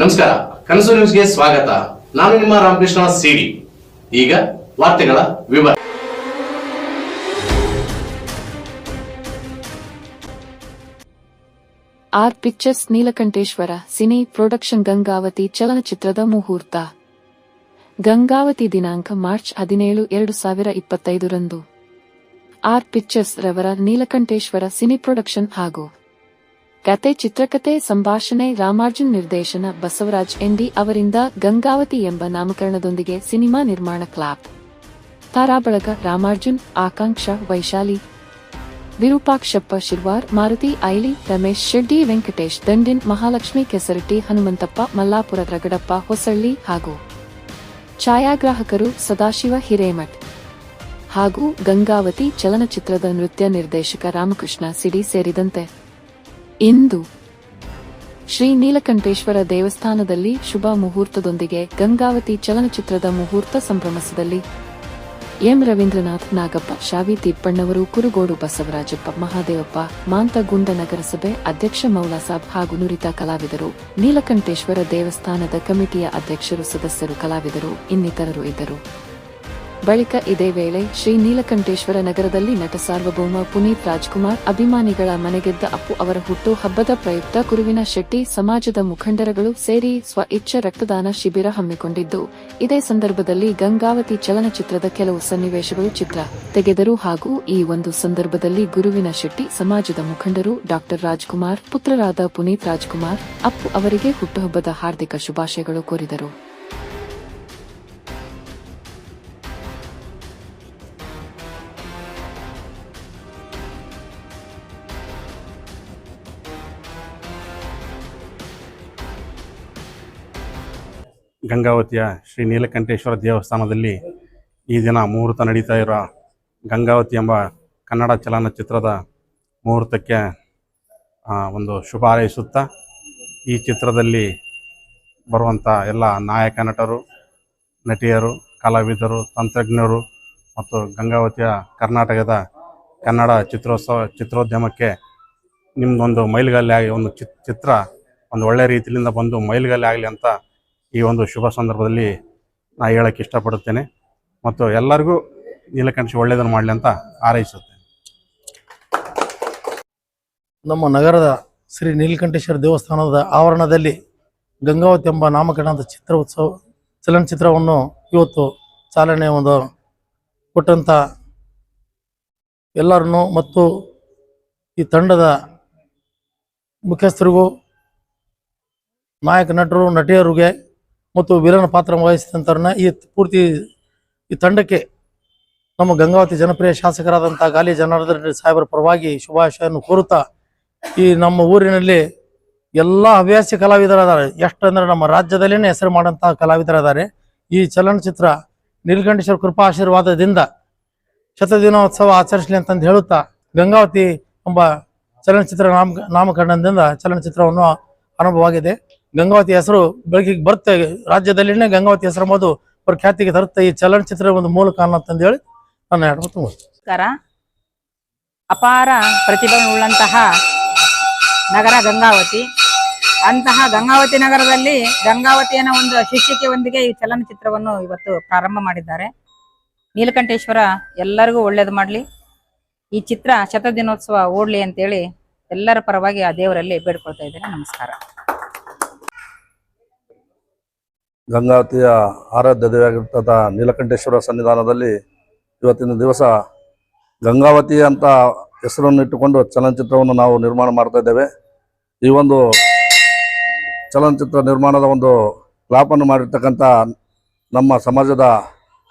ನಮಸ್ಕಾರ, ಕನಸು ನ್ಯೂಸ್ಗೆ ಸ್ವಾಗತ. ನಾನು ನಿಮ್ಮ ರಾಮಕೃಷ್ಣ ಸಿಡಿ. ಈಗ ವಾರ್ತೆಗಳ ವಿವರ. R pictures Neelakanteshwara, cine production Gangavathi ಚಲನಚಿತ್ರದ ಮುಹೂರ್ತ. ಗಂಗಾವತಿ ದಿನಾಂಕ ಮಾರ್ಚ್ ಹದಿನೇಳು, ಎರಡು ಸಾವಿರ ಇಪ್ಪತ್ತೈದರಂದು ಆರ್ ಪಿಕ್ಚರ್ಸ್ ರವರ ನೀಲಕಂಠೇಶ್ವರ ಸಿನಿ ಪ್ರೊಡಕ್ಷನ್ ಹಾಗೂ ಕತೆ ಚಿತ್ರಕತೆ ಸಂಭಾಷಣೆ ರಾಮಾರ್ಜುನ್ ನಿರ್ದೇಶನ ಬಸವರಾಜ್ ಎಂಡಿ ಅವರಿಂದ ಗಂಗಾವತಿ ಎಂಬ ನಾಮಕರಣದೊಂದಿಗೆ ಸಿನಿಮಾ ನಿರ್ಮಾಣ ಕ್ಲಾಪ್. ತಾರಾಬಳಗ ರಾಮಾರ್ಜುನ್, ಆಕಾಂಕ್ಷ ವೈಶಾಲಿ, ವಿರೂಪಾಕ್ಷಪ್ಪ ಶಿರ್ವಾರ್, ಮಾರುತಿ ಐಲಿ, ರಮೇಶ್ ಶೆಡ್ಡಿ, ವೆಂಕಟೇಶ್ ದಂಡಿನ್, ಮಹಾಲಕ್ಷ್ಮಿ ಕೆಸರಟ್ಟಿ, ಹನುಮಂತಪ್ಪ, ಮಲ್ಲಾಪುರ ರಗಡಪ್ಪ, ಹೊಸಳ್ಳಿ ಹಾಗೂ ಛಾಯಾಗ್ರಾಹಕರು ಸದಾಶಿವ ಹಿರೇಮಠ್ ಹಾಗೂ ಗಂಗಾವತಿ ಚಲನಚಿತ್ರದ ನೃತ್ಯ ನಿರ್ದೇಶಕ ರಾಮಕೃಷ್ಣ ಸಿಡಿ ಸೇರಿದಂತೆ ಇಂದು ಶ್ರೀ ನೀಲಕಂಠೇಶ್ವರ ದೇವಸ್ಥಾನದಲ್ಲಿ ಶುಭ ಮುಹೂರ್ತದೊಂದಿಗೆ ಗಂಗಾವತಿ ಚಲನಚಿತ್ರದ ಮುಹೂರ್ತ ಸಂಭ್ರಮಿಸದಲ್ಲಿ ಎಂ ರವೀಂದ್ರನಾಥ್ ನಾಗಪ್ಪ, ಶಾವಿ ತಿಪ್ಪಣ್ಣವರು, ಕುರುಗೋಡು ಬಸವರಾಜಪ್ಪ, ಮಹಾದೇವಪ್ಪ ಮಾಂತಗುಂಡ ನಗರಸಭೆ ಅಧ್ಯಕ್ಷ ಮೌಲಾಸಾಬ್ ಹಾಗೂ ನುರಿತ ಕಲಾವಿದರು, ನೀಲಕಂಠೇಶ್ವರ ದೇವಸ್ಥಾನದ ಕಮಿಟಿಯ ಅಧ್ಯಕ್ಷರು, ಸದಸ್ಯರು, ಕಲಾವಿದರು ಇನ್ನಿತರರು ಇದ್ದರು. ಬಳಿಕ ಇದೇ ವೇಳೆ ಶ್ರೀ ನೀಲಕಂಠೇಶ್ವರ ನಗರದಲ್ಲಿ ನಟ ಸಾರ್ವಭೌಮ ಪುನೀತ್ ರಾಜ್ಕುಮಾರ್ ಅಭಿಮಾನಿಗಳ ಮನೆಗೆದ್ದ ಅಪ್ಪು ಅವರ ಹುಟ್ಟು ಹಬ್ಬದ ಪ್ರಯುಕ್ತ ಕುರುವಿನ ಶೆಟ್ಟಿ ಸಮಾಜದ ಮುಖಂಡರಗಳು ಸೇರಿ ಸ್ವ ಇಚ್ಛೆ ರಕ್ತದಾನ ಶಿಬಿರ ಹಮ್ಮಿಕೊಂಡಿದ್ದು, ಇದೇ ಸಂದರ್ಭದಲ್ಲಿ ಗಂಗಾವತಿ ಚಲನಚಿತ್ರದ ಕೆಲವು ಸನ್ನಿವೇಶಗಳು ಚಿತ್ರ ತೆಗೆದರು ಹಾಗೂ ಈ ಒಂದು ಸಂದರ್ಭದಲ್ಲಿ ಗುರುವಿನ ಶೆಟ್ಟಿ ಸಮಾಜದ ಮುಖಂಡರು ಡಾಕ್ಟರ್ ರಾಜ್ಕುಮಾರ್, ಪುತ್ರರಾದ ಪುನೀತ್ ರಾಜ್ಕುಮಾರ್, ಅಪ್ಪು ಅವರಿಗೆ ಹುಟ್ಟುಹಬ್ಬದ ಹಾರ್ದಿಕ ಶುಭಾಶಯಗಳು ಕೋರಿದರು. ಗಂಗಾವತಿಯ ಶ್ರೀ ನೀಲಕಂಠೇಶ್ವರ ದೇವಸ್ಥಾನದಲ್ಲಿ ಈ ದಿನ ಮುಹೂರ್ತ ನಡೀತಾ ಇರೋ ಗಂಗಾವತಿ ಎಂಬ ಕನ್ನಡ ಚಲನಚಿತ್ರದ ಮುಹೂರ್ತಕ್ಕೆ ಒಂದು ಶುಭ ಹಾರೈಸುತ್ತಾ ಈ ಚಿತ್ರದಲ್ಲಿ ಬರುವಂಥ ಎಲ್ಲ ನಾಯಕ ನಟರು, ನಟಿಯರು, ಕಲಾವಿದರು, ತಂತ್ರಜ್ಞರು ಮತ್ತು ಗಂಗಾವತಿಯ ಕರ್ನಾಟಕದ ಕನ್ನಡ ಚಿತ್ರೋತ್ಸವ, ಚಿತ್ರೋದ್ಯಮಕ್ಕೆ ನಿಮ್ಮದೊಂದು ಮೈಲುಗಲ್ಲಿ ಆಗಿ ಒಂದು ಚಿತ್, ಚಿತ್ರ ಒಂದು ಒಳ್ಳೆಯ ರೀತಿಯಿಂದ ಬಂದು ಮೈಲುಗಲ್ಲಿ ಆಗಲಿ ಅಂತ ಈ ಒಂದು ಶುಭ ಸಂದರ್ಭದಲ್ಲಿ ನಾ ಹೇಳಕ್ಕೆ ಇಷ್ಟಪಡುತ್ತೇನೆ ಮತ್ತು ಎಲ್ಲರಿಗೂ ನೀಲಕಂಠ ಒಳ್ಳೆಯದನ್ನು ಮಾಡಲಿ ಅಂತ ಹಾರೈಸುತ್ತೇನೆ. ನಮ್ಮ ನಗರದ ಶ್ರೀ ನೀಲಕಂಠೇಶ್ವರ ದೇವಸ್ಥಾನದ ಆವರಣದಲ್ಲಿ ಗಂಗಾವತಿ ಎಂಬ ನಾಮಕರಣದ ಚಿತ್ರ ಉತ್ಸವ ಚಲನಚಿತ್ರವನ್ನು ಇವತ್ತು ಚಾಲನೆ ಒಂದು ಕೊಟ್ಟಂಥ ಎಲ್ಲರನ್ನು ಮತ್ತು ಈ ತಂಡದ ಮುಖ್ಯಸ್ಥರಿಗೂ ನಾಯಕ ನಟರು, ನಟಿಯರಿಗೆ ಮತ್ತು ವೀರನ ಪಾತ್ರ ವಹಿಸಿದಂಥವ್ರನ್ನ ಈ ಪೂರ್ತಿ ಈ ತಂಡಕ್ಕೆ ನಮ್ಮ ಗಂಗಾವತಿ ಜನಪ್ರಿಯ ಶಾಸಕರಾದಂಥ ಗಾಲಿ ಜನಾರ್ದನ್ ರೆಡ್ಡಿ ಸಾಹೇಬರ ಪರವಾಗಿ ಶುಭಾಶಯನ್ನು ಕೋರುತ್ತಾ ಈ ನಮ್ಮ ಊರಿನಲ್ಲಿ ಎಲ್ಲ ಹವ್ಯಾಸಿ ಕಲಾವಿದರಿದ್ದಾರೆ ಎಷ್ಟು ಅಂದ್ರೆ ನಮ್ಮ ರಾಜ್ಯದಲ್ಲೇ ಹೆಸರು ಮಾಡಂತಹ ಕಲಾವಿದರಿದ್ದಾರೆ ಈ ಚಲನಚಿತ್ರ ನೀಲಕಂಠೇಶ್ವರ ಕೃಪಾ ಆಶೀರ್ವಾದದಿಂದ ಶತದಿನೋತ್ಸವ ಆಚರಿಸಲಿ ಅಂತಂದು ಹೇಳುತ್ತಾ, ಗಂಗಾವತಿ ಎಂಬ ಚಲನಚಿತ್ರ ನಾಮ ನಾಮಕರಣದಿಂದ ಚಲನಚಿತ್ರವನ್ನು ಆರಂಭವಾಗಿದೆ. ಗಂಗಾವತಿ ಹೆಸರು ಬೆಳಕಿಗೆ ಬರುತ್ತೆ. ರಾಜ್ಯದಲ್ಲಿನೇ ಗಂಗಾವತಿ ಹೆಸರು ಎಂಬುದು ಅವ್ರ ಖ್ಯಾತಿಗೆ ತರುತ್ತೆ. ಈ ಚಲನಚಿತ್ರ ಒಂದು ಮೂಲ ಕಾರಣ ಅಂತಂದೇಳಿ ನನ್ನ ಹೇಳ್ಬೋದು. ನಮಸ್ಕಾರ. ಅಪಾರ ಪ್ರತಿಭೆಯುಳ್ಳಂತಹ ನಗರ ಗಂಗಾವತಿ. ಅಂತಹ ಗಂಗಾವತಿ ನಗರದಲ್ಲಿ ಗಂಗಾವತಿಯನ್ನ ಒಂದು ಶೀರ್ಷಿಕೆಯೊಂದಿಗೆ ಈ ಚಲನಚಿತ್ರವನ್ನು ಇವತ್ತು ಪ್ರಾರಂಭ ಮಾಡಿದ್ದಾರೆ. ನೀಲಕಂಠೇಶ್ವರ ಎಲ್ಲರಿಗೂ ಒಳ್ಳೇದು ಮಾಡಲಿ. ಈ ಚಿತ್ರ ಶತದಿನೋತ್ಸವ ಓಡ್ಲಿ ಅಂತೇಳಿ ಎಲ್ಲರ ಪರವಾಗಿ ಆ ದೇವರಲ್ಲಿ ಬೇಡ್ಕೊಳ್ತಾ ಇದ್ದೇನೆ. ನಮಸ್ಕಾರ. ಗಂಗಾವತಿಯ ಆರಾಧ್ಯ ದೇವಿಯಾಗಿರ್ತದ ನೀಲಕಂಠೇಶ್ವರ ಸನ್ನಿಧಾನದಲ್ಲಿ ಇವತ್ತಿನ ದಿವಸ ಗಂಗಾವತಿ ಅಂತ ಹೆಸರನ್ನು ಇಟ್ಟುಕೊಂಡು ಚಲನಚಿತ್ರವನ್ನು ನಾವು ನಿರ್ಮಾಣ ಮಾಡ್ತಾ ಇದ್ದೇವೆ. ಈ ಒಂದು ಚಲನಚಿತ್ರ ನಿರ್ಮಾಣದ ಒಂದು ಕ್ಲಾಪನ್ನು ಮಾಡಿರ್ತಕ್ಕಂಥ ನಮ್ಮ ಸಮಾಜದ,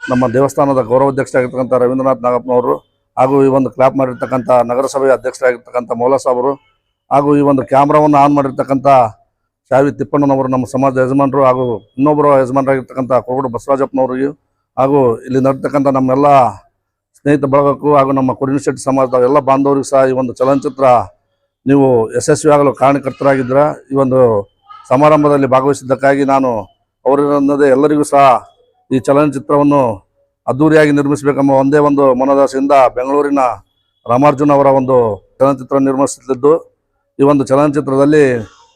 ನಮ್ಮ ದೇವಸ್ಥಾನದ ಗೌರವಾಧ್ಯಕ್ಷರಾಗಿರ್ತಕ್ಕಂಥ ರವೀಂದ್ರನಾಥ್ ನಾಗಪ್ಪನವರು ಹಾಗೂ ಈ ಒಂದು ಕ್ಲಾಪ್ ಮಾಡಿರ್ತಕ್ಕಂಥ ನಗರಸಭೆಯ ಅಧ್ಯಕ್ಷರಾಗಿರ್ತಕ್ಕಂಥ ಮೌಲಾ ಸಾಬರು ಹಾಗೂ ಈ ಒಂದು ಕ್ಯಾಮ್ರಾವನ್ನು ಆನ್ ಮಾಡಿರ್ತಕ್ಕಂಥ ಶಾವಿ ತಿಪ್ಪಣ್ಣನವರು ನಮ್ಮ ಸಮಾಜ ಯಜಮಾನರು ಹಾಗೂ ಇನ್ನೊಬ್ಬರು ಯಜಮಾನರಾಗಿರ್ತಕ್ಕಂಥ ಕೋಗಡು ಬಸವರಾಜಪ್ಪನವರಿಗೆ ಹಾಗೂ ಇಲ್ಲಿ ನಡೆತಕ್ಕಂಥ ನಮ್ಮೆಲ್ಲ ಸ್ನೇಹಿತ ಬಳಗಕ್ಕೂ ಹಾಗೂ ನಮ್ಮ ಕುರಿನಶೆಟ್ಟಿ ಸಮಾಜದ ಎಲ್ಲ ಬಾಂಧವರಿಗೂ ಸಹ ಈ ಒಂದು ಚಲನಚಿತ್ರ ನೀವು ಯಶಸ್ವಿಯಾಗಲು ಕಾರಣಕರ್ತರಾಗಿದ್ದೀರ. ಈ ಒಂದು ಸಮಾರಂಭದಲ್ಲಿ ಭಾಗವಹಿಸಿದ್ದಕ್ಕಾಗಿ ನಾನು ಅವರನ್ನದೇ ಎಲ್ಲರಿಗೂ ಸಹ ಈ ಚಲನಚಿತ್ರವನ್ನು ಅದ್ದೂರಿಯಾಗಿ ನಿರ್ಮಿಸಬೇಕೆಂಬ ಒಂದೇ ಒಂದು ಮನೋದಾಸೆಯಿಂದ ಬೆಂಗಳೂರಿನ ರಾಮಾರ್ಜುನ್ ಅವರ ಒಂದು ಚಲನಚಿತ್ರ ನಿರ್ಮಿಸುತ್ತಿದ್ದು, ಈ ಒಂದು ಚಲನಚಿತ್ರದಲ್ಲಿ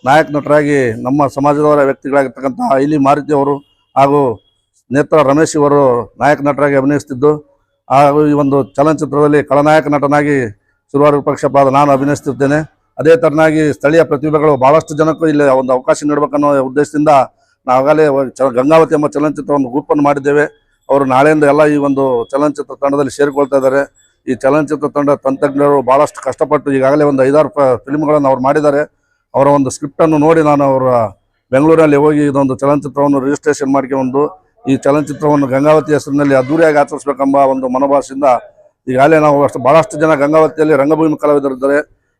ನಾಯಕ ನಟರಾಗಿ ನಮ್ಮ ಸಮಾಜದವರ ವ್ಯಕ್ತಿಗಳಾಗಿರ್ತಕ್ಕಂಥ ಐಲಿ ಮಾರುತಿ ಅವರು ಹಾಗೂ ನೇತ್ರ ರಮೇಶ್ ಇವರು ನಾಯಕ ನಟರಾಗಿ ಅಭಿನಯಿಸ್ತಿದ್ದು ಹಾಗೂ ಈ ಒಂದು ಚಲನಚಿತ್ರದಲ್ಲಿ ಖಳನಾಯಕ ನಟನಾಗಿ ಶುರುವಾರ ಪಕ್ಷಪಾದ ನಾನು ಅಭಿನಯಿಸ್ತಿರ್ತೇನೆ. ಅದೇ ತರನಾಗಿ ಸ್ಥಳೀಯ ಪ್ರತಿಭೆಗಳು ಬಹಳಷ್ಟು ಜನಕ್ಕೂ ಇಲ್ಲಿ ಒಂದು ಅವಕಾಶ ನೀಡಬೇಕನ್ನೋ ಉದ್ದೇಶದಿಂದ ನಾವಾಗಲೇ ಗಂಗಾವತಿ ಎಂಬ ಚಲನಚಿತ್ರವನ್ನು ಗುಪನ್ ಮಾಡಿದ್ದೇವೆ. ಅವರು ನಾಳೆಯಿಂದ ಎಲ್ಲ ಈ ಒಂದು ಚಲನಚಿತ್ರ ತಂಡದಲ್ಲಿ ಸೇರಿಕೊಳ್ತಾ ಇದ್ದಾರೆ. ಈ ಚಲನಚಿತ್ರ ತಂಡ ತಂತ್ರಜ್ಞರು ಭಾಳಷ್ಟು ಕಷ್ಟಪಟ್ಟು ಈಗಾಗಲೇ ಒಂದು ಐದಾರು ಫಿಲ್ಮ್ಗಳನ್ನು ಅವ್ರು ಮಾಡಿದ್ದಾರೆ. ಅವರ ಒಂದು ಸ್ಕ್ರಿಪ್ಟನ್ನು ನೋಡಿ ನಾನು ಅವರ ಬೆಂಗಳೂರಲ್ಲಿ ಹೋಗಿ ಇದೊಂದು ಚಲನಚಿತ್ರವನ್ನು ರಿಜಿಸ್ಟ್ರೇಷನ್ ಮಾಡ್ಕೊಂಡು ಈ ಚಲನಚಿತ್ರವನ್ನು ಗಂಗಾವತಿ ಹೆಸರಿನಲ್ಲಿ ಅದ್ದೂರಿಯಾಗಿ ಆಚರಿಸಬೇಕೆಂಬ ಒಂದು ಮನೋಭಾವದಿಂದ ಈಗಾಗಲೇ ನಾವು ಅಷ್ಟು ಭಾಳಷ್ಟು ಜನ ಗಂಗಾವತಿಯಲ್ಲಿ ರಂಗಭೂಮಿ ಕಲಾವಿದರಿದ್ದಾರೆ.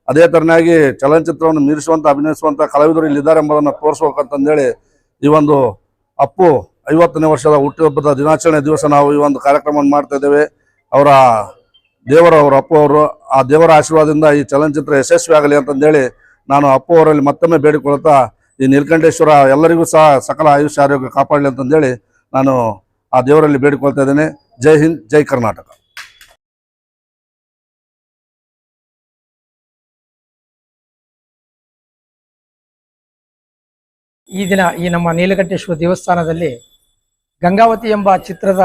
ಅದೇ ತರನಾಗಿ ಚಲನಚಿತ್ರವನ್ನು ಮೀರಿಸುವಂಥ ಅಭಿನಯಿಸುವಂಥ ಕಲಾವಿದರು ಇಲ್ಲಿದ್ದಾರೆ ಎಂಬುದನ್ನು ತೋರಿಸ್ಬೇಕಂತಂದೇಳಿ ಈ ಒಂದು ಅಪ್ಪು ಐವತ್ತನೇ ವರ್ಷದ ಹುಟ್ಟುಹಬ್ಬದ ದಿನಾಚರಣೆ ದಿವಸ ನಾವು ಈ ಒಂದು ಕಾರ್ಯಕ್ರಮವನ್ನು ಮಾಡ್ತಾ ಇದ್ದೇವೆ. ಅವರ ದೇವರು, ಅವರ ಅಪ್ಪು ಅವರು ಆ ದೇವರ ಆಶೀರ್ವಾದದಿಂದ ಈ ಚಲನಚಿತ್ರ ಯಶಸ್ವಿ ಆಗಲಿ ಅಂತಂದೇಳಿ ನಾನು ಅಪ್ಪು ಅವರಲ್ಲಿ ಮತ್ತೊಮ್ಮೆ ಬೇಡಿಕೊಳ್ತಾ ಈ ನೀಲಕಂಠೇಶ್ವರ ಎಲ್ಲರಿಗೂ ಸಹ ಸಕಲ ಆಯುಷ್ಯ ಆರೋಗ್ಯ ಕಾಪಾಡಲಿ ಅಂತಂದೇಳಿ ನಾನು ಆ ದೇವರಲ್ಲಿ ಬೇಡಿಕೊಳ್ತಾ ಇದ್ದೇನೆ. ಜೈ ಹಿಂದ್, ಜೈ ಕರ್ನಾಟಕ. ಈ ದಿನ ಈ ನಮ್ಮ ನೀಲಕಂಠೇಶ್ವರ ದೇವಸ್ಥಾನದಲ್ಲಿ ಗಂಗಾವತಿ ಎಂಬ ಚಿತ್ರದ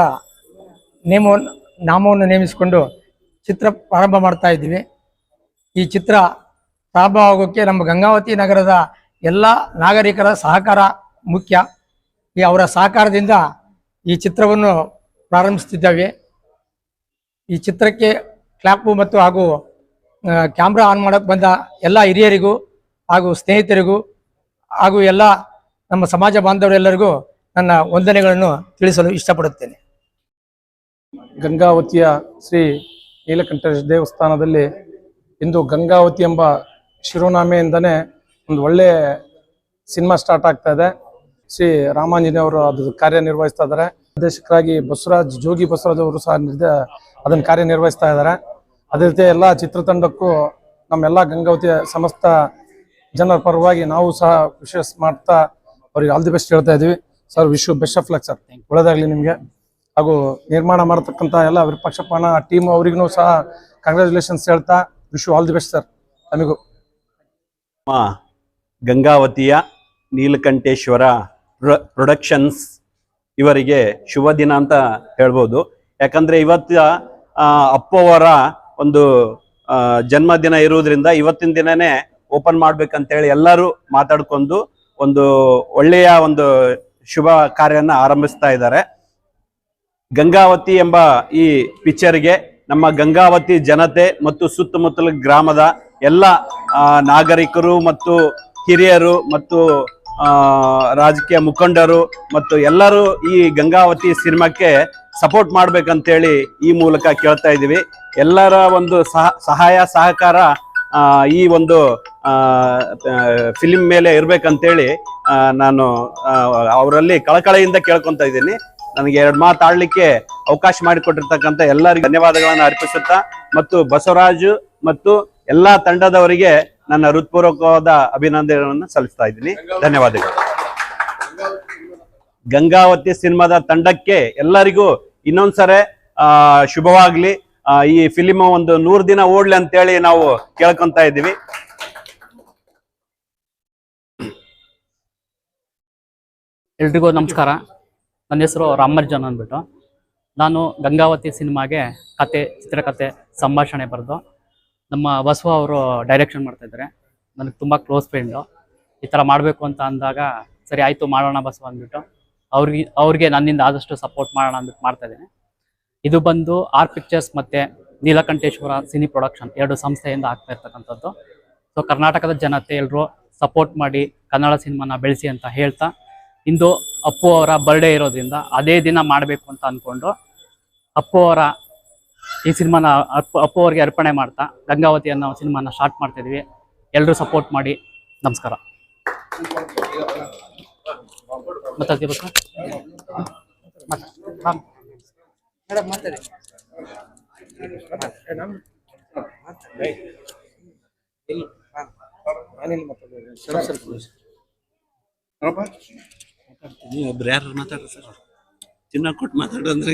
ನೇಮವನ್ನು ನಾಮವನ್ನು ನೇಮಿಸಿಕೊಂಡು ಚಿತ್ರ ಪ್ರಾರಂಭ ಮಾಡ್ತಾ ಇದ್ದೀವಿ. ಈ ಚಿತ್ರ ಆಗೋಕ್ಕೆ ನಮ್ಮ ಗಂಗಾವತಿ ನಗರದ ಎಲ್ಲ ನಾಗರಿಕರ ಸಹಕಾರ ಮುಖ್ಯ. ಈ ಅವರ ಸಹಕಾರದಿಂದ ಈ ಚಿತ್ರವನ್ನು ಪ್ರಾರಂಭಿಸುತ್ತಿದ್ದೇವೆ. ಈ ಚಿತ್ರಕ್ಕೆ ಕ್ಲಾಪು ಮತ್ತು ಹಾಗೂ ಕ್ಯಾಮ್ರಾ ಆನ್ ಮಾಡೋಕ್ಕೆ ಬಂದ ಎಲ್ಲ ಹಿರಿಯರಿಗೂ ಹಾಗೂ ಸ್ನೇಹಿತರಿಗೂ ಹಾಗೂ ಎಲ್ಲ ನಮ್ಮ ಸಮಾಜ ಬಾಂಧವರೆಲ್ಲರಿಗೂ ನನ್ನ ವಂದನೆಗಳನ್ನು ತಿಳಿಸಲು ಇಷ್ಟಪಡುತ್ತೇನೆ. ಗಂಗಾವತಿಯ ಶ್ರೀ ನೀಲಕಂಠ ದೇವಸ್ಥಾನದಲ್ಲಿ ಇಂದು ಗಂಗಾವತಿ ಎಂಬ ಶಿರೋನಾಮೆಯಿಂದನೇ ಒಂದು ಒಳ್ಳೆ ಸಿನಿಮಾ ಸ್ಟಾರ್ಟ್ ಆಗ್ತಾ ಇದೆ. ಶ್ರೀ ರಾಮಾಂಜನೇಯವರು ಅದು ಕಾರ್ಯನಿರ್ವಹಿಸ್ತಾ ಇದ್ದಾರೆ. ನಿರ್ದೇಶಕರಾಗಿ ಬಸವರಾಜ್ ಜೋಗಿ ಬಸವರಾಜ್ ಅವರು ಸಹ ನಿರ್ದ ಅದನ್ನು ಕಾರ್ಯನಿರ್ವಹಿಸ್ತಾ ಇದ್ದಾರೆ. ಅದೇ ರೀತಿ ಎಲ್ಲ ಚಿತ್ರತಂಡಕ್ಕೂ ನಮ್ಮೆಲ್ಲ ಗಂಗಾವತಿ ಸಮಸ್ತ ಜನರ ಪರವಾಗಿ ನಾವು ಸಹ ವಿಶೇಷ ಮಾಡ್ತಾ ಅವ್ರಿಗೆ ಆಲ್ ದಿ ಬೆಸ್ಟ್ ಹೇಳ್ತಾ ಇದೀವಿ sir wish best of luck sir ಒಳ್ಳೆದಾಗಲಿ ನಿಮಗೆ. ಹಾಗೂ ನಿರ್ಮಾಣ ಮಾಡತಕ್ಕಂಥ ಎಲ್ಲ ವಿಪಕ್ಷಪಾನ ಟೀಮ್ ಅವರಿಗೂ ಸಹ ಕಂಗ್ರ್ಯಾಚುಲೇಷನ್ಸ್ ಹೇಳ್ತಾ wish all the best sir ನಮಗೂ. ಗಂಗಾವತಿಯ ನೀಲಕಂಠೇಶ್ವರ ಪ್ರೊಡಕ್ಷನ್ಸ್ ಇವರಿಗೆ ಶುಭ ದಿನ ಅಂತ ಹೇಳ್ಬೋದು. ಯಾಕಂದ್ರೆ ಇವತ್ತು ಅಪ್ಪವರ ಅಪ್ಪು ಒಂದು ಜನ್ಮದಿನ ಇರುವುದರಿಂದ ಇವತ್ತಿನ ದಿನನೇ ಓಪನ್ ಮಾಡ್ಬೇಕಂತೇಳಿ ಎಲ್ಲರೂ ಮಾತಾಡ್ಕೊಂಡು ಒಂದು ಒಳ್ಳೆಯ ಒಂದು ಶುಭ ಕಾರ್ಯನ ಆರಂಭಿಸ್ತಾ ಇದ್ದಾರೆ. ಗಂಗಾವತಿ ಎಂಬ ಈ ಪಿಕ್ಚರ್ಗೆ ನಮ್ಮ ಗಂಗಾವತಿ ಜನತೆ ಮತ್ತು ಸುತ್ತಮುತ್ತಲ ಗ್ರಾಮದ ಎಲ್ಲ ನಾಗರಿಕರು ಮತ್ತು ಹಿರಿಯರು ಮತ್ತು ರಾಜಕೀಯ ಮುಖಂಡರು ಮತ್ತು ಎಲ್ಲರೂ ಈ ಗಂಗಾವತಿ ಸಿನಿಮಾಕ್ಕೆ ಸಪೋರ್ಟ್ ಮಾಡ್ಬೇಕಂತೇಳಿ ಈ ಮೂಲಕ ಕೇಳ್ತಾ ಇದ್ದೀವಿ. ಎಲ್ಲರ ಒಂದು ಸಹ, ಸಹಾಯ, ಸಹಕಾರ ಈ ಒಂದು ಫಿಲಿಮ್ ಮೇಲೆ ಇರಬೇಕಂತೇಳಿ ನಾನು ಅವರಲ್ಲಿ ಕಳಕಳಿಯಿಂದ ಕೇಳ್ಕೊತಾ ಇದ್ದೀನಿ. ನನಗೆ ಎರಡು ಮಾತಾಡ್ಲಿಕ್ಕೆ ಅವಕಾಶ ಮಾಡಿಕೊಟ್ಟಿರ್ತಕ್ಕಂಥ ಎಲ್ಲರಿಗೂ ಧನ್ಯವಾದಗಳನ್ನು ಅರ್ಪಿಸುತ್ತಾ ಮತ್ತು ಬಸವರಾಜು ಮತ್ತು ಎಲ್ಲಾ ತಂಡದವರಿಗೆ ನನ್ನ ಹೃತ್ಪೂರ್ವಕವಾದ ಅಭಿನಂದನೆಗಳನ್ನು ಸಲ್ಲಿಸ್ತಾ ಇದ್ದೀನಿ. ಧನ್ಯವಾದಗಳು. ಗಂಗಾವತಿ ಸಿನಿಮಾದ ತಂಡಕ್ಕೆ ಎಲ್ಲರಿಗೂ ಇನ್ನೊಂದ್ಸರೆ, ಆ, ಶುಭವಾಗ್ಲಿ. ಈ ಫಿಲಿಮ್ ಒಂದು ನೂರು ದಿನ ಓಡ್ಲಿ ಅಂತೇಳಿ ನಾವು ಕೇಳ್ಕೊಂತ ಇದ್ದೀವಿ. ಎಲ್ರಿಗೂ ನಮಸ್ಕಾರ. ನನ್ನ ಹೆಸರು ರಾಮರ್ಜನ್ ಅಂದ್ಬಿಟ್ಟು. ನಾನು ಗಂಗಾವತಿ ಸಿನಿಮಾಗೆ ಕತೆ ಚಿತ್ರಕಥೆ ಸಂಭಾಷಣೆ ಬರೆದು ನಮ್ಮ ಬಸವ ಅವರು ಡೈರೆಕ್ಷನ್ ಮಾಡ್ತಾ ಇದ್ದಾರೆ. ನನಗೆ ತುಂಬ ಕ್ಲೋಸ್ ಫ್ರೆಂಡು ಈ ಥರ ಮಾಡಬೇಕು ಅಂತ ಅಂದಾಗ, ಸರಿ, ಆಯಿತು, ಮಾಡೋಣ ಬಸವ ಅಂದ್ಬಿಟ್ಟು ಅವ್ರಿಗೆ ಅವ್ರಿಗೆ ನನ್ನಿಂದ ಆದಷ್ಟು ಸಪೋರ್ಟ್ ಮಾಡೋಣ ಅಂದ್ಬಿಟ್ಟು ಮಾಡ್ತಾ ಇದ್ದೀನಿ. ಇದು ಬಂದು ಆರ್ ಪಿಕ್ಚರ್ಸ್ ಮತ್ತು ನೀಲಕಂಠೇಶ್ವರ ಸಿನಿ ಪ್ರೊಡಕ್ಷನ್ ಎರಡು ಸಂಸ್ಥೆಯಿಂದ ಆಗ್ತಾ ಇರ್ತಕ್ಕಂಥದ್ದು. ಸೊ ಕರ್ನಾಟಕದ ಜನತೆ ಎಲ್ಲರೂ ಸಪೋರ್ಟ್ ಮಾಡಿ ಕನ್ನಡ ಸಿನಿಮಾನ ಬೆಳೆಸಿ ಅಂತ ಹೇಳ್ತಾ, ಇಂದು ಅಪ್ಪು ಅವರ ಬರ್ಡೇ ಇರೋದ್ರಿಂದ ಅದೇ ದಿನ ಮಾಡಬೇಕು ಅಂತ ಅಂದ್ಕೊಂಡು ಅಪ್ಪು ಅವರ ಈ ಸಿನಿಮಾನ ಅಪ್ಪ ಅಪ್ಪು ಅವ್ರಿಗೆ ಅರ್ಪಣೆ ಮಾಡ್ತಾ ಗಂಗಾವತಿ ಅನ್ನೋ ಸಿನಿಮಾನ ಸ್ಟಾರ್ಟ್ ಮಾಡ್ತಾ ಇದೀವಿ. ಎಲ್ಲರೂ ಸಪೋರ್ಟ್ ಮಾಡಿ. ನಮಸ್ಕಾರ. ಒಬ್ರು ಯಾರು ಮಾತಾಡ್ರಿ ಸರ್. ಚಿನ್ನ ಕೊಟ್ಟು ಮಾತಾಡಂದ್ರೆ